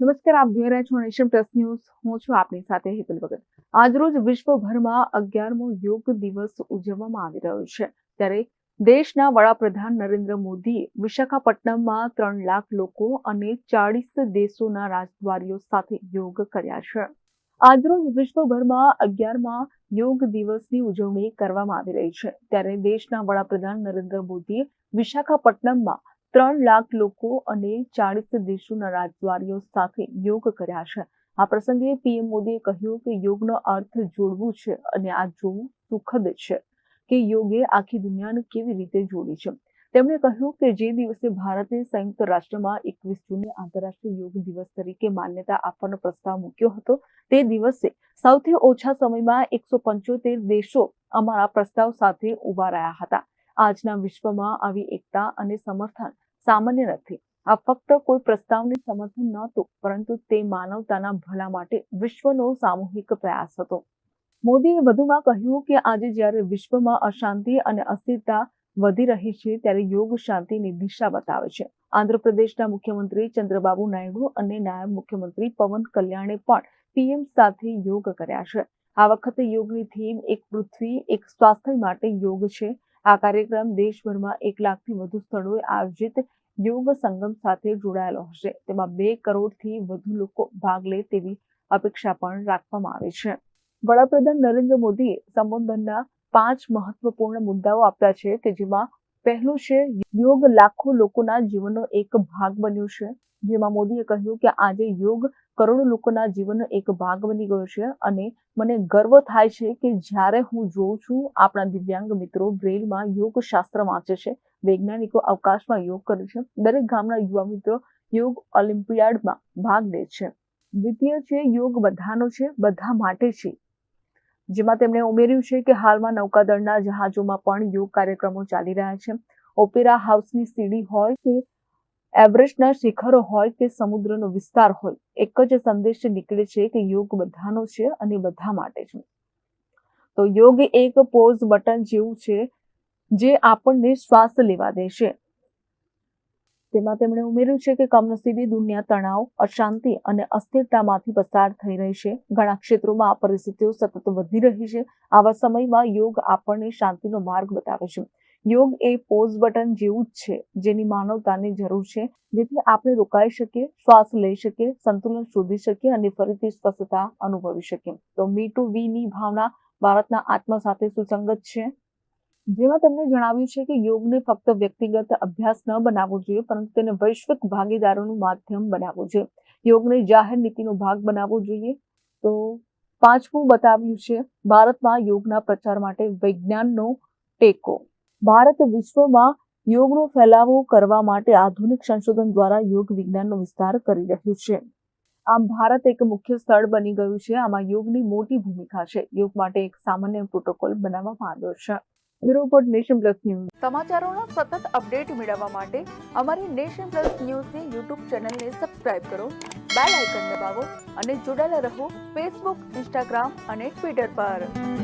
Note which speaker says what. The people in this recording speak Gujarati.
Speaker 1: નમસ્કાર, આપ જોઈ રહ્યા છો નેશન પ્લસ ન્યૂઝ. હું છું આપની સાથે હેતલ ભગત. આજરોજ વિશ્વભરમાં અગિયારમો યોગ દિવસ ઉજવવામાં આવી રહ્યો છે. ત્યારે દેશના વડાપ્રધાન નરેન્દ્ર મોદીએ વિશાખાપટ્ટનમમાં ત્રણ લાખ લોકો અને ચાળીસ દેશોના રાજદ્વારીઓ સાથે યોગ કર્યા છે. આજરોજ વિશ્વભરમાં અગિયારમાં યોગ દિવસની ઉજવણી કરવામાં આવી રહી છે. ત્યારે દેશના વડાપ્રધાન નરેન્દ્ર મોદીએ વિશાખાપટ્ટનમમાં ત્રણ લાખ લોકો અને ચાળીસ દેશોના રાજદ્વારીઓ સાથે યોગ કર્યા છે. આ પ્રસંગે પીએમ મોદીએ કહ્યું કે યોગનો અર્થ જોડવું છે અને આ જોવું સુખદ છે કે યોગે આખી દુનિયાને કેવી રીતે જોડી છે. તેમણે કહ્યું કે જે દિવસે ભારતે સંયુક્ત રાષ્ટ્રમાં એકવીસ જૂને આંતરરાષ્ટ્રીય યોગ દિવસ તરીકે માન્યતા આપવાનો પ્રસ્તાવ મૂક્યો હતો, તે દિવસે સૌથી ઓછા સમયમાં એકસો પંચોતેર દેશો અમારા પ્રસ્તાવ સાથે ઊભા રહ્યા હતા. આજના વિશ્વમાં આવી એકતા અને સમર્થન સામાન્ય નથી. આ ફક્ત કોઈ પ્રસ્તાવને સમર્થન નહોતું, પરંતુ તે માનવતાના ભલા માટે વિશ્વનો સામૂહિક પ્રયાસ હતો. મોદીએ વધુમાં કહ્યું કે આજે જ્યારે વિશ્વમાં અશાંતિ અને અસ્થિરતા વધી રહી છે, ત્યારે યોગ શાંતિની દિશા બતાવે છે. આંધ્રપ્રદેશના મુખ્યમંત્રી ચંદ્રબાબુ નાયડુ અને નાયબ મુખ્યમંત્રી પવન કલ્યાણે પણ પીએમ સાથે યોગ કર્યા છે. આ વખતે યોગની થીમ એક પૃથ્વી, એક સ્વાસ્થ્ય માટે યોગ છે. આ કાર્યક્રમ દેશભરમાં એક લાખથી વધુ સ્થળોએ આયોજિત યોગ સંગમ સાથે જોડાયેલો હશે. તેમાં બે કરોડથી વધુ લોકો ભાગ લે તેવી અપેક્ષા પણ રાખવામાં આવી છે. વડાપ્રધાન નરેન્દ્ર મોદીએ સંબોધનના પાંચ મહત્વપૂર્ણ મુદ્દાઓ આપ્યા છે કે જેમાં પહેલું છે, યોગ લાખો લોકોના જીવનનો એક ભાગ બન્યો છે. જેમાં મોદીએ કહ્યું કે આજે યોગ કરોડો લોકોના જીવનનો એક ભાગ બની ગયો છે અને મને ગર્વ થાય છે કે જ્યારે હું જોઉં છું, આપણા દિવ્યાંગ મિત્રો બ્રેલમાં યોગ શાસ્ત્ર વાંચે છે, વૈજ્ઞાનિકો અવકાશમાં યોગ કરે છે, દરેક ગામના યુવા મિત્રો યોગ ઓલિમ્પિયાડમાં ભાગ લે છે. દ્વિતીય છે યોગ બધાનો છે, બધા માટે છે. જેમાં તેમણે ઉમેર્યું છે કે હાલમાં નૌકાદળના જહાજોમાં પણ યોગ કાર્યક્રમો ચાલી રહ્યા છે. ઓપેરા હાઉસની સીડી હોય કે એવરેસ્ટના શિખરો હોય કે સમુદ્રનો વિસ્તાર હોય, એક જ સંદેશ નીકળે છે કે યોગ બધાનો છે અને બધા માટે છે. તો યોગ એક પોઝ બટન જેવું છે જે આપણને શ્વાસ લેવા દેશે તેમાં તેમણે ઉમેર્યું છે કે કમનસીબી દુનિયા તણાવ, અશાંતિ અને અસ્થિરતામાંથી પસાર થઈ રહી છે. ઘણા ક્ષેત્રોમાં આ પરિસ્થિતિઓ સતત વધી રહી છે. આવા સમયમાં યોગ આપણને શાંતિનો માર્ગ બતાવે છે. યોગ એ પોઝ બટન જેવું જ છે, જેની માનવતાની જરૂર છે. જેથી આપણે રોકાઈ શકીએ, શ્વાસ લઈ શકીએ, સંતુલન શોધી શકીએ અને ફરીથી સ્વસ્થતા અનુભવી શકીએ. તો મી ટુ વી ની ભાવના ભારતના આત્મા સાથે સુસંગત છે. જેમાં તમને જણાવ્યું છે કે યોગને ફક્ત વ્યક્તિગત અભ્યાસ ન બનાવવો જોઈએ, પરંતુ તેને વૈશ્વિક ભાગીદારોનું માધ્યમ બનાવવું જોઈએ. યોગને જાહેર નીતિનો ભાગ બનાવવો જોઈએ. તો પાંચમું બતાવ્યું છે, ભારતમાં યોગના પ્રચાર માટે વિજ્ઞાનનો ટેકો. ભારત વિશ્વમાં યોગનો ફેલાવો કરવા માટે આધુનિક સંશોધન દ્વારા યોગ વિજ્ઞાનનો વિસ્તાર કરી રહ્યું છે. આમ ભારત એક મુખ્ય સ્થળ બની ગયું છે. આમાં યોગની મોટી ભૂમિકા છે. યોગ માટે એક સામાન્ય પ્રોટોકોલ બનાવવામાં આવ્યો છે. Bureau report nation plus news. સમાચારોના સતત અપડેટ મેળવવા માટે અમારી નેશન પ્લસ ન્યૂઝની યુટ્યુબ ચેનલને સબસ્ક્રાઇબ કરો, બેલ આઇકન દબાવો અને જોડાયેલા રહો ફેસબુક, ઇન્સ્ટાગ્રામ અને ટ્વિટર પર.